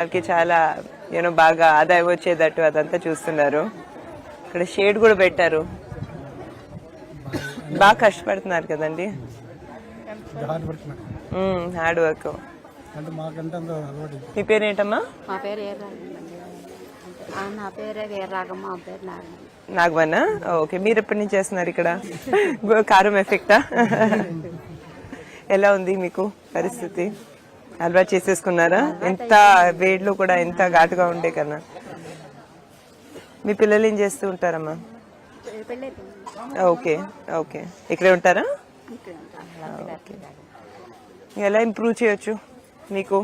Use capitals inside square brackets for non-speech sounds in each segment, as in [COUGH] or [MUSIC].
వాళ్ళకి చాలా యూనో బాగా ఆదాయం వచ్చేటట్టు అదంతా చూస్తున్నారు. ఇక్కడ షేడ్ కూడా పెట్టారు. బాగా కష్టపడుతున్నారు కదండి. హార్డ్ వర్క్ మీ పేరేంటమ్మా మా పేరు వీర్రాగమ్మ ఆ, నా పేరే వీర్రాగమ్మ మా పేరు నాగమ్మ. నాగవన్నా ఓకే మీరు ఎప్పటి నుంచి చేస్తున్నారు ఇక్కడ? కారం ఎఫెక్టా? ఎలా ఉంది మీకు పరిస్థితి? అలవాటు చేసేసుకున్నారా? ఎంత వేడిలో కూడా ఎంత ఘాటుగా ఉండే కన్నా? మీ పిల్లలు ఏం చేస్తూ ఉంటారమ్మా? Okay okay. ఇక్కడే ఉంటారా? ఎలా ఇంప్రూవ్ చేయొచ్చు మీకు.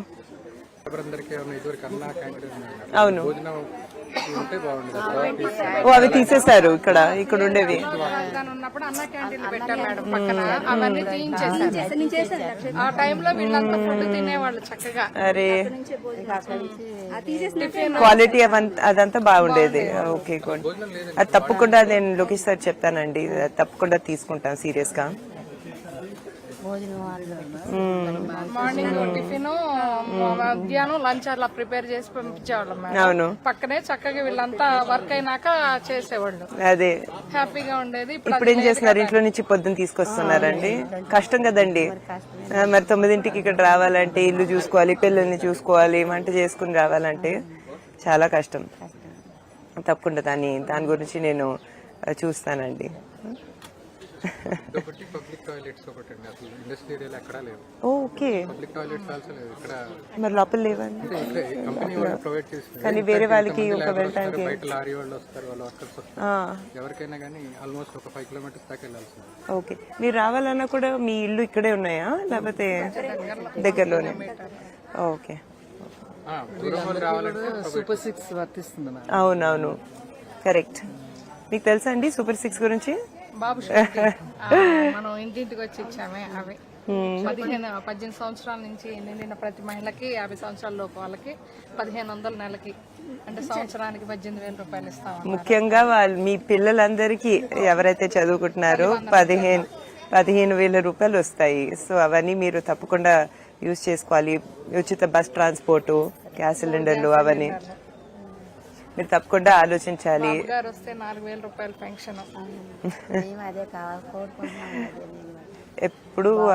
అవును. ఓ అవి తీసేస్తారు ఇక్కడ ఇక్కడ ఉండేవి. తెలంగాణ ఉన్నప్పుడు అన్న క్యాంటీన్లు పెట్టాం మేడం పక్కన. అవన్నీ తీయించేసారు ఆ టైంలో వీళ్ళంతా ఫుడ్ తినేవాళ్ళు చక్కగా. అరే. క్వాలిటీ అవంత అదంతా బాగుండేది. Okay good. అది తప్పకుండా నేను లోకేష్ సార్ చెప్తానండి తప్పకుండా తీసుకుంటాను సీరియస్గా భోజనం వాళ్ళు మార్నింగ్ టిఫిన్ మధ్యాహ్నం లంచ్ అలా ప్రిపేర్ చేసి పంపించేవాళ్ళం అవును. పక్కనే చక్కగా వీళ్ళంతా వర్క్ అయినాక చేసేవాళ్ళు. అదే. హ్యాపీగా ఉండేది. ఇప్పుడు ఇప్పుడు ఏం చేస్తున్నారు? ఇంట్లో నుంచి పొద్దున్న తీసుకొస్తున్నారండి. కష్టం కదండి. మరి తొమ్మిదింటికి ఇక్కడ రావాలంటే ఇల్లు చూసుకోవాలి పిల్లల్ని చూసుకోవాలి వంట చేసుకుని రావాలంటే చాలా కష్టం. తప్పకుండా దాని దాని గురించి నేను చూస్తానండి. ఒకటి పబ్లిక్ టాయిలెట్స్ ఒకటి అండి. అసలు ఇండస్ట్రీ ఏరియాలో ఎక్కడా లేవు ఓకే. పబ్లిక్ టాయిలెట్స్ ఆల్సో లేవు ఇక్కడ మరి లోపల లేవండి. అంటే ఇక్కడ కంపెనీ వాళ్ళు ప్రొవైడ్ చేస్తుంది కానీ వేరే వాళ్ళకి ఒక labour వస్తారు, వెళ్ళటానికి బయట లారీ వాళ్ళు వస్తారు వాళ్ళ వర్కర్స్ వస్తారు. ఆ, ఎవరికైనా కానీ ఆల్మోస్ట్ ఒక ఫైవ్ కిలోమీటర్స్ దాకా వెళ్ళాల్సింది ఓకే. మీరు రావాలన్నా కూడా మీ ఇల్లు ఇక్కడే ఉన్నాయా? లేకపోతే దగ్గరలోనే? ఓకే. ఆ, దూరం వాళ్ళు రావాలంటే సూపర్ సిక్స్ వర్తిస్తుంది అవునవును. కరెక్ట్. మీకు తెలుసా అండి సూపర్ సిక్స్ గురించి? బాబు [LAUGHS] మనం ఇంటింటికి వచ్చి ఇచ్చామే అవి. పదిహేను పద్దెనిమిది సంవత్సరాల నుంచి నిండిన ప్రతి మహిళకి యాభై సంవత్సరాల లోపు వాళ్ళకి పదిహేను వందల నెలకి అంటే సంవత్సరానికి పద్దెనిమిది వేల రూపాయలు ఇస్తాం ముఖ్యంగా వాళ్ళు మీ పిల్లలందరికీ ఎవరైతే చదువుకుంటున్నారో పదిహేను పదిహేను వేల రూపాయలు వస్తాయి. సో అవన్నీ మీరు తప్పకుండా యూజ్ చేసుకోవాలి. ఉచిత బస్ ట్రాన్స్పోర్టు గ్యాస్ సిలిండర్లు అవన్నీ. మీరు తప్పకుండా ఆలోచించాలి. గారు వస్తే నాలుగు వేల రూపాయల పెన్షన్. ఎప్పుడు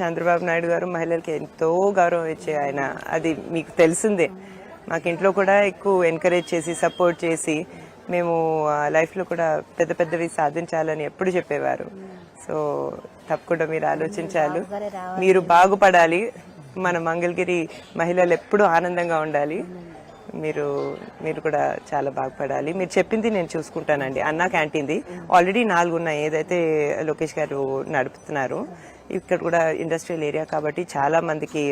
చంద్రబాబు నాయుడు గారు మహిళలకి ఎంతో గౌరవం ఇచ్చే ఆయన. అది మీకు తెలిసిందే. మాకు ఇంట్లో కూడా ఎక్కువ ఎంకరేజ్ చేసి సపోర్ట్ చేసి మేము లైఫ్లో కూడా పెద్ద పెద్దవి సాధించాలని ఎప్పుడు చెప్పేవారు. సో తప్పకుండా మీరు ఆలోచించాలి. మీరు బాగుపడాలి. మన మంగళగిరి మహిళలు ఎప్పుడూ ఆనందంగా ఉండాలి. మీరు మీరు కూడా చాలా బాగుపడాలి మీరు చెప్పింది నేను చూసుకుంటానండి. అన్నా క్యాంటీన్ది. ఆల్రెడీ నాలుగు ఉన్నాయి ఏదైతే లోకేష్ గారు నడుపుతున్నారు ఇక్కడ కూడా ఇండస్ట్రియల్ ఏరియా కాబట్టి చాలా మందికి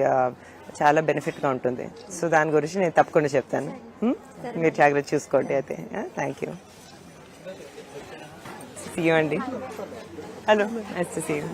చాలా బెనిఫిట్గా ఉంటుంది. సో దాని గురించి నేను తప్పకుండా చెప్తాను. Hmm? మీరు జాగ్రత్త చూసుకోండి అయితే. థ్యాంక్ యూ సీయూ అండి. Hello nice to see you